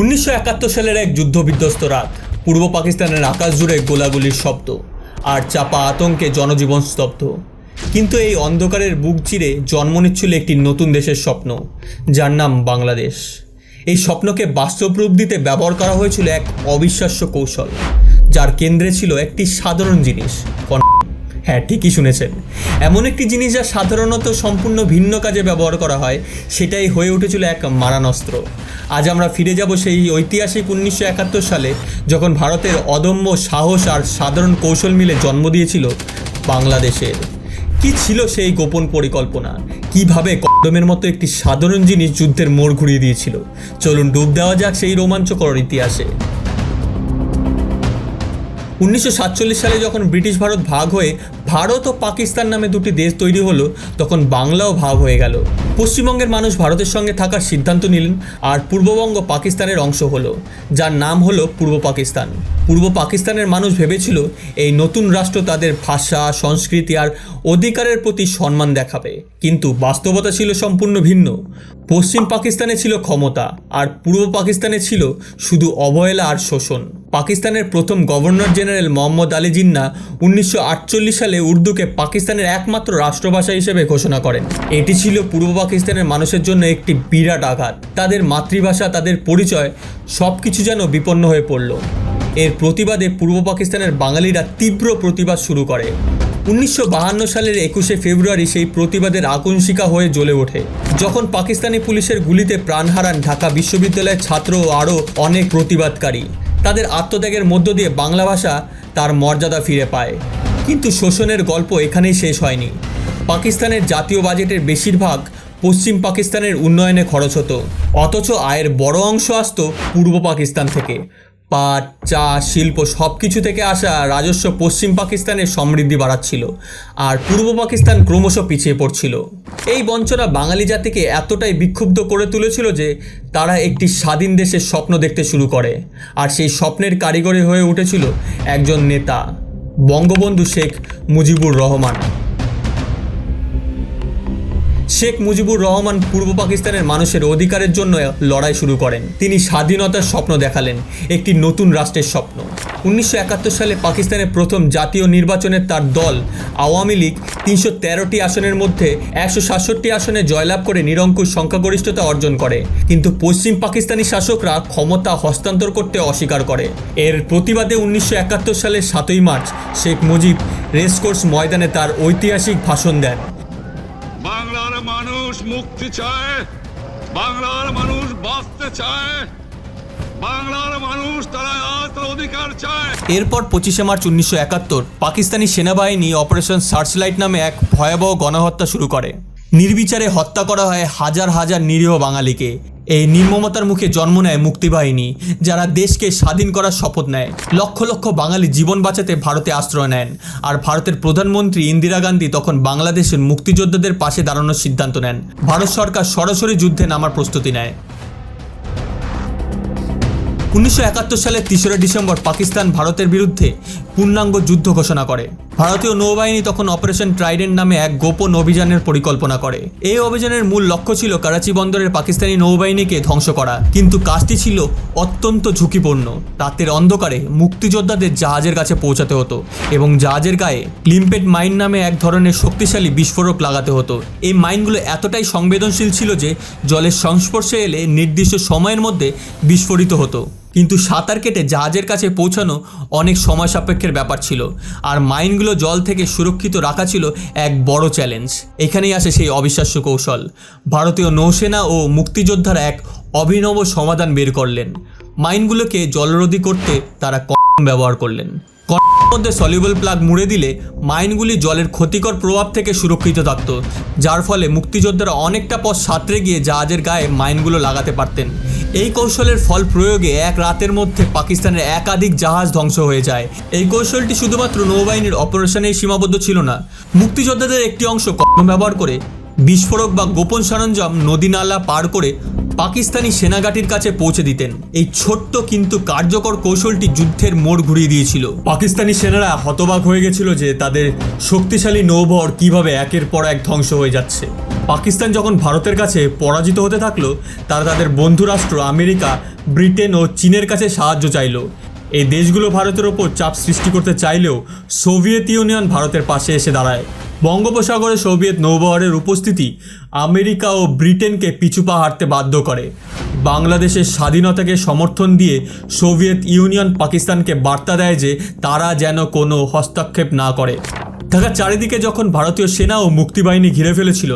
উনিশশো একাত্তর সালের এক যুদ্ধবিধ্বস্ত রাত, পূর্ব পাকিস্তানের আকাশ জুড়ে গোলাগুলির শব্দ আর চাপা আতঙ্কে জনজীবন স্তব্ধ। কিন্তু এই অন্ধকারের বুক চিরে জন্ম নিচ্ছিল একটি নতুন দেশের স্বপ্ন, যার নাম বাংলাদেশ। এই স্বপ্নকে বাস্তব রূপ দিতে ব্যবহার করা হয়েছিল এক অবিশ্বাস্য কৌশল, যার কেন্দ্রে ছিল একটি সাধারণ জিনিস হ্যাঁ ঠিকই শুনেছেন। এমন একটি জিনিস যা সাধারণত সম্পূর্ণ ভিন্ন কাজে ব্যবহার করা হয়, সেটাই হয়ে উঠেছিল এক মারানস্ত্র আজ আমরা ফিরে যাব সেই ঐতিহাসিক উনিশশো একাত্তর সালে, যখন ভারতের অদম্য সাহস আর সাধারণ কৌশল মিলে জন্ম দিয়েছিল বাংলাদেশের। কি ছিল সেই গোপন পরিকল্পনা? কীভাবে কদমের মতো একটি সাধারণ জিনিস যুদ্ধের মোড় ঘুরিয়ে দিয়েছিল? চলুন ডুব দেওয়া যাক সেই রোমাঞ্চকর ইতিহাসে। উনিশশো সাতচল্লিশ সালে যখন ব্রিটিশ ভারত ভাগ হয়ে ভারত ও পাকিস্তান নামে দুটি দেশ তৈরি হলো, তখন বাংলাও ভাগ হয়ে গেল। পশ্চিমবঙ্গের মানুষ ভারতের সঙ্গে থাকার সিদ্ধান্ত নিলেন আর পূর্ববঙ্গ পাকিস্তানের অংশ হলো, যার নাম হলো পূর্ব পাকিস্তান। পূর্ব পাকিস্তানের মানুষ ভেবেছিল এই নতুন রাষ্ট্র তাদের ভাষা, সংস্কৃতি আর অধিকারের প্রতি সম্মান দেখাবে। কিন্তু বাস্তবতা ছিল সম্পূর্ণ ভিন্ন। পশ্চিম পাকিস্তানে ছিল ক্ষমতা আর পূর্ব পাকিস্তানে ছিল শুধু অবহেলা আর শোষণ। পাকিস্তানের প্রথম গভর্নর জেনারেল মোহাম্মদ আলী জিন্না উনিশশো আটচল্লিশ সালে উর্দুকে পাকিস্তানের একমাত্র রাষ্ট্রভাষা হিসেবে ঘোষণা করেন। এটি ছিল পূর্ব পাকিস্তানের মানুষের জন্য একটি বিরাট আঘাত। তাদের মাতৃভাষা, তাদের পরিচয় সব কিছু যেন বিপন্ন হয়ে পড়ল। এর প্রতিবাদে পূর্ব পাকিস্তানের বাঙালিরা তীব্র প্রতিবাদ শুরু করে। উনিশশো সালের একুশে ফেব্রুয়ারি সেই প্রতিবাদের আকুঞ্চিকা হয়ে জ্বলে ওঠে। যখন পাকিস্তানি পুলিশের গুলিতে প্রাণ হারান ঢাকা বিশ্ববিদ্যালয়ের ছাত্র ও আরও অনেক প্রতিবাদকারী। তাদের আত্মত্যাগের মধ্য দিয়ে বাংলা ভাষা তার মর্যাদা ফিরে পায়। কিন্তু শোষণের গল্প এখানেই শেষ হয়নি। পাকিস্তানের জাতীয় বাজেটের বেশিরভাগ পশ্চিম পাকিস্তানের উন্নয়নে খরচ হতো, অথচ আয়ের বড় অংশ আসত পূর্ব পাকিস্তান থেকে। পাট, চা, শিল্প সব কিছু থেকে আসা রাজস্ব পশ্চিম পাকিস্তানের সমৃদ্ধি বাড়াচ্ছিল আর পূর্ব পাকিস্তান ক্রমশ পিছিয়ে পড়ছিল। এই বঞ্চনা বাঙালি জাতিকে এতটাই বিক্ষুব্ধ করে তুলেছিল যে তারা একটি স্বাধীন দেশের স্বপ্ন দেখতে শুরু করে আর সেই স্বপ্নের কারিগরি হয়ে উঠেছিল একজন নেতা, বঙ্গবন্ধু শেখ মুজিবুর রহমান। শেখ মুজিবুর রহমান পূর্ব পাকিস্তানের মানুষের অধিকারের জন্য লড়াই শুরু করেন। তিনি স্বাধীনতার স্বপ্ন দেখালেন, একটি নতুন রাষ্ট্রের স্বপ্ন। উনিশশো একাত্তর সালে পাকিস্তানের প্রথম জাতীয় নির্বাচনে তার দল আওয়ামী লীগ তিনশো তেরোটি আসনের মধ্যে একশো সাতষট্টি আসনে জয়লাভ করে নিরঙ্কুশ সংখ্যাগরিষ্ঠতা অর্জন করে। কিন্তু পশ্চিম পাকিস্তানি শাসকরা ক্ষমতা হস্তান্তর করতে অস্বীকার করে। এর প্রতিবাদে উনিশশো একাত্তর সালের সাতই মার্চ শেখ মুজিব রেসকোর্স ময়দানে তার ঐতিহাসিক ভাষণ দেন। মানুষ মুক্তি চায়, বাংলার মানুষ বাঁচতে চায়, বাংলার মানুষ তারা অধিকার চায়। এরপর পঁচিশে মার্চ উনিশশো একাত্তর পাকিস্তানি সেনাবাহিনী অপারেশন সার্চলাইট নামে এক ভয়াবহ গণহত্যা শুরু করে। নির্বিচারে হত্যা করা হয় হাজার হাজার নিরীহ বাঙালিকে। এই নির্মমতার মুখে জন্ম নেয় মুক্তিবাহিনী, যারা দেশকে স্বাধীন করার শপথ নেয়। লক্ষ লক্ষ বাঙালি জীবন বাঁচাতে ভারতে আশ্রয় নেন। আর ভারতের প্রধানমন্ত্রী ইন্দিরা গান্ধী তখন বাংলাদেশের মুক্তিযোদ্ধাদের পাশে দাঁড়ানোর সিদ্ধান্ত নেন। ভারত সরকার সরাসরি যুদ্ধে নামার প্রস্তুতি নেয়। উনিশশো একাত্তর সালের তেসরা ডিসেম্বর পাকিস্তান ভারতের বিরুদ্ধে পূর্ণাঙ্গ যুদ্ধ ঘোষণা করে। ভারতীয় নৌবাহিনী তখন অপারেশন ট্রাইডেন্ট নামে এক গোপন অভিযানের পরিকল্পনা করে। এই অভিযানের মূল লক্ষ্য ছিল করাচি বন্দরের পাকিস্তানি নৌবাহিনীকে ধ্বংস করা, কিন্তু কাজটি ছিল অত্যন্ত ঝুঁকিপূর্ণ। রাতের অন্ধকারে মুক্তিযোদ্ধাদের জাহাজের কাছে পৌঁছাতে হতো এবং জাহাজের গায়ে ক্লিম্পেট মাইন নামে এক ধরনের শক্তিশালী বিস্ফোরক লাগাতে হতো। এই মাইনগুলো এতটাই সংবেদনশীল ছিল যে জলের সংস্পর্শে এলে নির্দিষ্ট সময়ের মধ্যে বিস্ফোরিত হতো। কিন্তু সাঁতার কেটে জাহাজের কাছে পৌঁছানো অনেক সময় সাপেক্ষের ব্যাপার ছিল। আর মাইনগুলো জল থেকে সুরক্ষিত রাখা ছিল এক বড় চ্যালেঞ্জ। এখানেই আসে সেই অবিশ্বাস্য কৌশল। ভারতীয় নৌসেনা ও মুক্তিযোদ্ধারা এক অভিনব সমাধান বের করলেন। মাইনগুলোকে জলরোধী করতে তারা কম ব্যবহার করলেন। মধ্যে সলিউবল প্লাগ মুড়ে দিলে মাইনগুলি জলের ক্ষতিকর প্রভাব থেকে সুরক্ষিত থাকত, যার ফলে মুক্তিযোদ্ধারা অনেকটা পথ সাঁতরে গিয়ে জাহাজের গায়ে মাইনগুলো লাগাতে পারতেন। এই কৌশলের ফল প্রয়োগে এক রাতের মধ্যে পাকিস্তানের একাধিক জাহাজ ধ্বংস হয়ে যায়। এই কৌশলটি শুধুমাত্র নৌবাহিনীর অপারেশনেই সীমাবদ্ধ ছিল না। মুক্তিযোদ্ধাদের একটি অংশ কর্ম ব্যবহার করে বিস্ফোরক বা গোপন সরঞ্জাম নদী নালা পার করে পাকিস্তানি সেনাঘাটির কাছে পৌঁছে দিতেন। এই ছোট্ট কিন্তু কার্যকর কৌশলটি যুদ্ধের মোড় ঘুরিয়ে দিয়েছিল। পাকিস্তানি সেনারা হতবাক হয়ে গেছিল যে তাদের শক্তিশালী নৌবহর কীভাবে একের পর এক ধ্বংস হয়ে যাচ্ছে। পাকিস্তান যখন ভারতের কাছে পরাজিত হতে থাকল, তারা তাদের বন্ধুরাষ্ট্র আমেরিকা, ব্রিটেন ও চীনের কাছে সাহায্য চাইলো। এই দেশগুলো ভারতের ওপর চাপ সৃষ্টি করতে চাইলেও সোভিয়েত ইউনিয়ন ভারতের পাশে এসে দাঁড়ায়। বঙ্গোপসাগরে সোভিয়েত নৌবহরের উপস্থিতি আমেরিকা ও ব্রিটেনকে পিছুপা হাঁটতে বাধ্য করে। বাংলাদেশের স্বাধীনতাকে সমর্থন দিয়ে সোভিয়েত ইউনিয়ন পাকিস্তানকে বার্তা দেয় যে তারা যেন কোনো হস্তক্ষেপ না করে। ঢাকার চারিদিকে যখন ভারতীয় সেনা ও মুক্তিবাহিনী ঘিরে ফেলেছিল,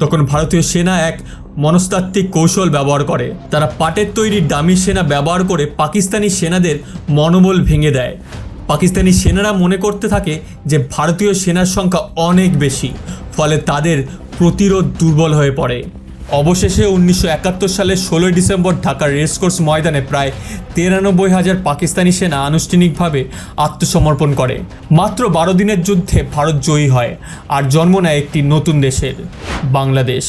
তখন ভারতীয় সেনা এক মনস্তাত্ত্বিক কৌশল ব্যবহার করে। তারা পাটের তৈরি দামি সেনা ব্যবহার করে পাকিস্তানি সেনাদের মনোবল ভেঙে দেয়। পাকিস্তানি সেনারা মনে করতে থাকে যে ভারতীয় সেনার সংখ্যা অনেক বেশি, ফলে তাদের প্রতিরোধ দুর্বল হয়ে পড়ে। অবশেষে উনিশশো সালের ষোলোই ডিসেম্বর ঢাকার রেসকোর্স ময়দানে প্রায় তিরানব্বই হাজার পাকিস্তানি সেনা আনুষ্ঠানিকভাবে আত্মসমর্পণ করে। মাত্র বারো দিনের যুদ্ধে ভারত জয়ী হয় আর জন্ম নেয় একটি নতুন দেশের, বাংলাদেশ।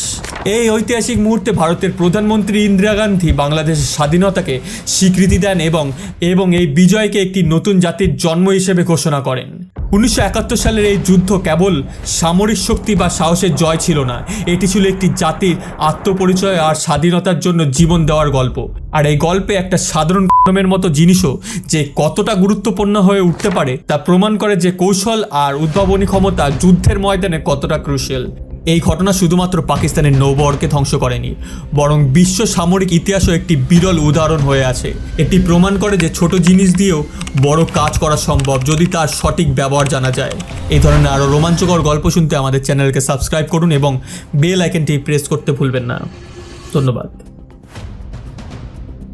এই ঐতিহাসিক মুহূর্তে ভারতের প্রধানমন্ত্রী ইন্দিরা গান্ধী বাংলাদেশের স্বাধীনতাকে স্বীকৃতি দেন এবং এবং এই বিজয়কে একটি নতুন জাতির জন্ম হিসেবে ঘোষণা করেন। উনিশশো একাত্তর সালের এই যুদ্ধ কেবল সামরিক শক্তি বা সাহসের জয় ছিল না। এটি ছিল একটি জাতির আত্মপরিচয় আর স্বাধীনতার জন্য জীবন দেওয়ার গল্প। আর এই গল্পে একটা সাধারণ কর্মের মতো জিনিসও যে কতটা গুরুত্বপূর্ণ হয়ে উঠতে পারে, তা প্রমাণ করে যে কৌশল আর উদ্ভাবনী ক্ষমতা যুদ্ধের ময়দানে কতটা ক্রুশিয়াল এই ঘটনা শুধুমাত্র পাকিস্তানের নৌবহরকে ধ্বংস করেনি, বরং বিশ্ব সামরিক ইতিহাসও একটি বিরল উদাহরণ হয়ে আছে। এটি প্রমাণ করে যে ছোট জিনিস দিয়েও বড় কাজ করা সম্ভব যদি তার সঠিক ব্যবহার জানা যায়। এই ধরনের আরও রোমাঞ্চকর গল্প শুনতে আমাদের চ্যানেলকে সাবস্ক্রাইব করুন এবং বেল আইকনটি প্রেস করতে ভুলবেন না। ধন্যবাদ।